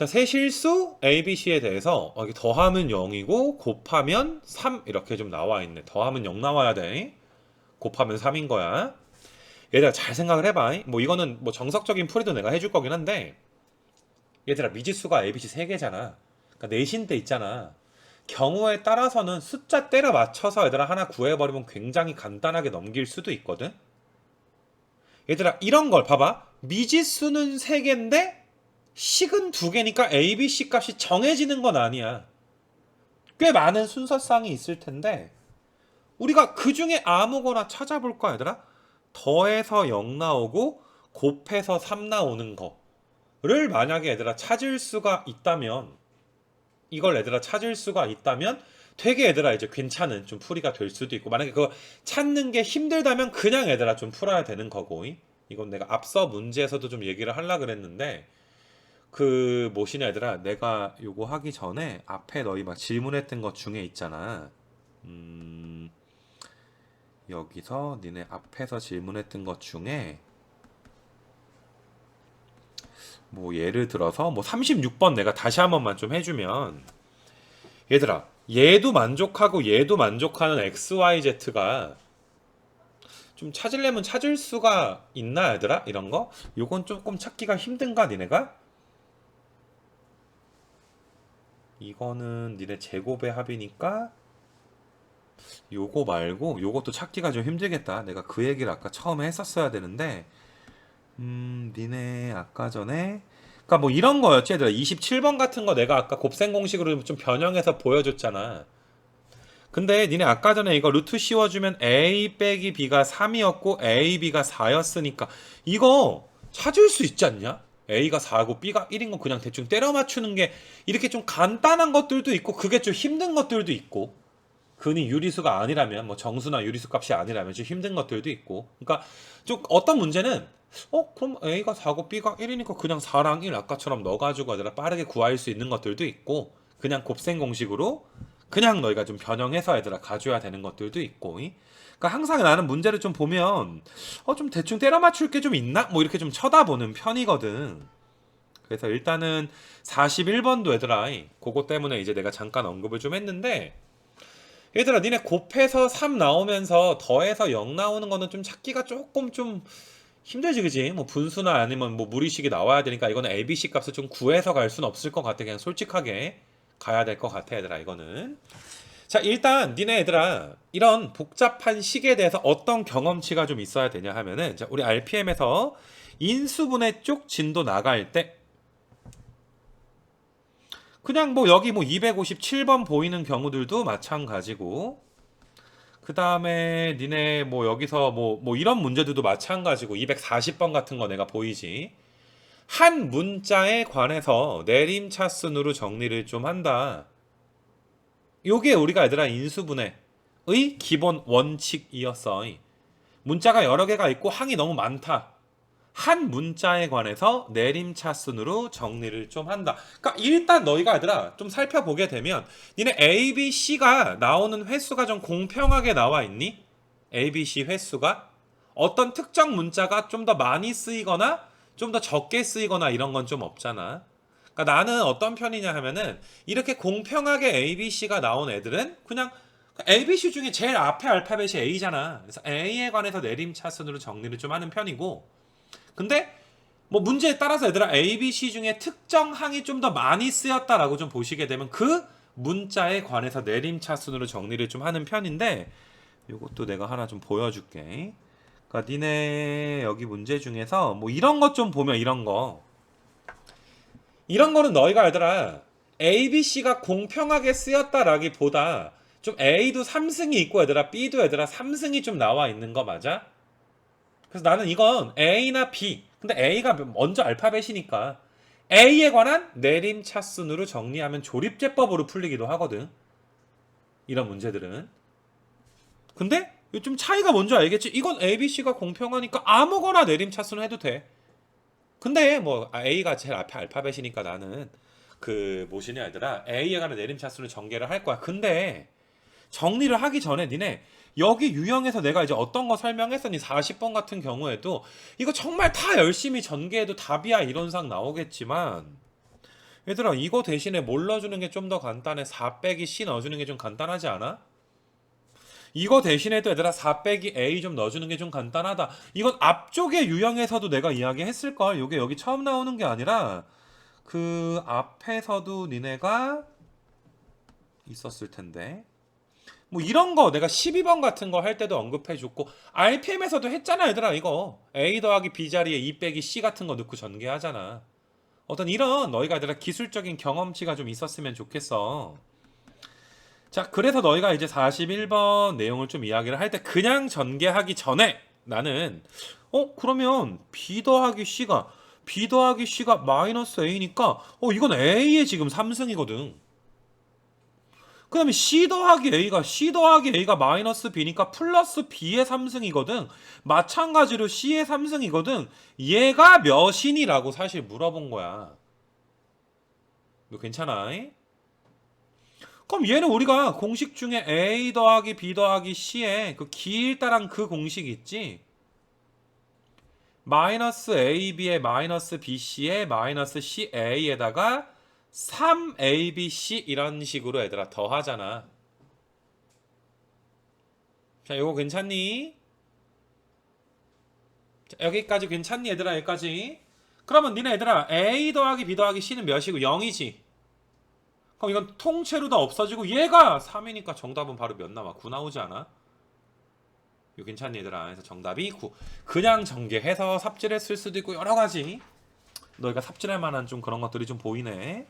자, 세 실수 A, B, C에 대해서 어, 더하면 0이고 곱하면 3 이렇게 좀 나와 있네. 더하면 0 나와야 돼. 곱하면 3인 거야. 얘들아 잘 생각을 해봐. 뭐 이거는 뭐 정석적인 풀이도 내가 해줄 거긴 한데 얘들아 미지수가 A, B, C 세 개잖아. 그러니까 내신 때 있잖아. 경우에 따라서는 숫자 때려 맞춰서 얘들아 하나 구해버리면 굉장히 간단하게 넘길 수도 있거든. 얘들아 이런 걸 봐봐. 미지수는 세 개인데 식은 두 개니까 A, B, C 값이 정해지는 건 아니야. 꽤 많은 순서상이 있을 텐데 우리가 그 중에 아무거나 찾아볼 거야, 얘들아. 더해서 0 나오고 곱해서 3 나오는 거를 만약에 얘들아 찾을 수가 있다면 이걸 얘들아 찾을 수가 있다면 되게 얘들아 이제 괜찮은 좀 풀이가 될 수도 있고 만약에 그거 찾는 게 힘들다면 그냥 얘들아 좀 풀어야 되는 거고 이건 내가 앞서 문제에서도 좀 얘기를 하려 그랬는데 그 뭐시냐 얘들아 내가 요거 하기 전에 앞에 너희 막 질문했던 것 중에 있잖아. 음 여기서 니네 앞에서 질문했던 것 중에 뭐 예를 들어서 뭐 36번 내가 다시 한 번만 좀 해주면 얘들아 얘도 만족하고 얘도 만족하는 XYZ가 좀 찾으려면 찾을 수가 있나 얘들아? 이런 거? 요건 조금 찾기가 힘든가 니네가 이거는 니네 제곱의 합이니까 요거 말고 요것도 찾기가 좀 힘들겠다. 내가 그 얘기를 아까 처음에 했었어야 되는데 음, 니네 아까 전에 그러니까 뭐 이런 거였지 얘들아 27번 같은 거 내가 아까 곱셈 공식으로 좀 변형해서 보여줬잖아. 근데 니네 아까 전에 이거 루트 씌워주면 a 빼기 b가 3이었고 a, b가 4였으니까 이거 찾을 수 있지 않냐? A가 4고 b가 1인 거 그냥 대충 때려 맞추는 게 이렇게 좀 간단한 것들도 있고 그게 좀 힘든 것들도 있고 근이 유리수가 아니라면 뭐 정수나 유리수 값이 아니라면 좀 힘든 것들도 있고. 그러니까 좀 어떤 문제는 어 그럼 A가 4고 B가 1이니까 그냥 4랑 1 아까처럼 넣어가지고 얘들아 빠르게 구할 수 있는 것들도 있고 그냥 곱셈 공식으로 그냥 너희가 좀 변형해서 얘들아 가져야 되는 것들도 있고 그러니까 항상 나는 문제를 좀 보면 어 좀 대충 때려 맞출 게 좀 있나? 뭐 이렇게 좀 쳐다보는 편이거든. 그래서 일단은 41번도 얘들아 그거 때문에 이제 내가 잠깐 언급을 좀 했는데 얘들아 니네 곱해서 3 나오면서 더해서 0 나오는 거는 좀 찾기가 조금 좀 힘들지 그지? 뭐 분수나 아니면 뭐 무리식이 나와야 되니까 이거는 ABC 값을 좀 구해서 갈 수는 없을 것 같아 그냥 솔직하게 가야 될 것 같아 얘들아 이거는. 자 일단 니네 얘들아 이런 복잡한 식에 대해서 어떤 경험치가 좀 있어야 되냐 하면은 자 우리 RPM에서 인수분해 쪽 진도 나갈 때 그냥 뭐 여기 뭐 257번 보이는 경우들도 마찬가지고 그 다음에 니네 뭐 여기서 뭐, 뭐 이런 문제들도 마찬가지고 240번 같은 거 내가 보이지 한 문자에 관해서 내림차 순으로 정리를 좀 한다 요게 우리가 얘들아 인수분해의 기본 원칙이었어 문자가 여러 개가 있고 항이 너무 많다 한 문자에 관해서 내림차 순으로 정리를 좀 한다. 그러니까 일단 너희가 얘들아 좀 살펴보게 되면 니네 A, B, C가 나오는 횟수가 좀 공평하게 나와 있니? A, B, C 횟수가 어떤 특정 문자가 좀 더 많이 쓰이거나 좀 더 적게 쓰이거나 이런 건 좀 없잖아. 그러니까 나는 어떤 편이냐 하면은 이렇게 공평하게 A, B, C가 나온 애들은 그냥 A, B, C 중에 제일 앞에 알파벳이 A잖아. 그래서 A에 관해서 내림차순으로 정리를 좀 하는 편이고 근데 뭐 문제에 따라서 얘들아 A, B, C 중에 특정 항이 좀 더 많이 쓰였다라고 좀 보시게 되면 그 문자에 관해서 내림차순으로 정리를 좀 하는 편인데 이것도 내가 하나 좀 보여줄게. 그러니까 니네 여기 문제 중에서 뭐 이런 것 좀 보면 이런 거 이런 거는 너희가 얘들아 A, B, C가 공평하게 쓰였다라기보다 좀 A도 3승이 있고 얘들아 B도 얘들아 3승이 좀 나와 있는 거 맞아? 그래서 나는 이건 A나 B. 근데 A가 먼저 알파벳이니까 A에 관한 내림차순으로 정리하면 조립제법으로 풀리기도 하거든. 이런 문제들은. 근데 좀 차이가 뭔지 알겠지? 이건 A, B, C가 공평하니까 아무거나 내림차순을 해도 돼. 근데 뭐 A가 제일 앞에 알파벳이니까 나는 그 뭐시냐 얘들아 A에 관한 내림차순을 전개를 할 거야. 근데 정리를 하기 전에 니네 여기 유형에서 내가 이제 어떤 거 설명했었니 40번 같은 경우에도 이거 정말 다 열심히 전개해도 답이야 이론상 나오겠지만 얘들아 이거 대신에 뭘 넣어주는 게 좀 더 간단해 4 빼기 C 넣어주는 게 좀 간단하지 않아? 이거 대신에도 얘들아 4 빼기 A 좀 넣어주는 게 좀 간단하다. 이건 앞쪽의 유형에서도 내가 이야기했을 걸. 이게 여기 처음 나오는 게 아니라 그 앞에서도 니네가 있었을 텐데. 뭐 이런 거 내가 12번 같은 거 할 때도 언급해 줬고 RPM에서도 했잖아 얘들아 이거. A 더하기 B 자리에 2 빼기 C 같은 거 넣고 전개하잖아. 어떤 이런 너희가 얘들아 기술적인 경험치가 좀 있었으면 좋겠어 자 그래서 너희가 이제 41번 내용을 좀 이야기를 할 때 그냥 전개하기 전에 나는 어 그러면 B 더하기 C가 B 더하기 C가 마이너스 A니까 어 이건 A의 지금 3승이거든 그 다음에 C 더하기 A가 C 더하기 A가 마이너스 B니까 플러스 B의 3승이거든. 마찬가지로 C의 3승이거든. 얘가 몇이니라고 사실 물어본 거야. 이거 괜찮아? 이? 그럼 얘는 우리가 공식 중에 A 더하기 B 더하기 C의 그 길다란 그 공식 있지? 마이너스 AB의 마이너스 BC의 마이너스 CA에다가 3ABC 이런 식으로 얘들아 더하잖아. 자, 요거 괜찮니? 자, 여기까지 괜찮니 얘들아 여기까지? 그러면 니네 얘들아 A 더하기 B 더하기 C는 몇이고 0이지? 그럼 이건 통째로 다 없어지고 얘가 3이니까 정답은 바로 몇 남아? 9 나오지 않아? 이거 괜찮니 얘들아? 그래서 정답이 9. 그냥 전개해서 삽질했을 수도 있고 여러 가지. 너희가 삽질할 만한 좀 그런 것들이 좀 보이네.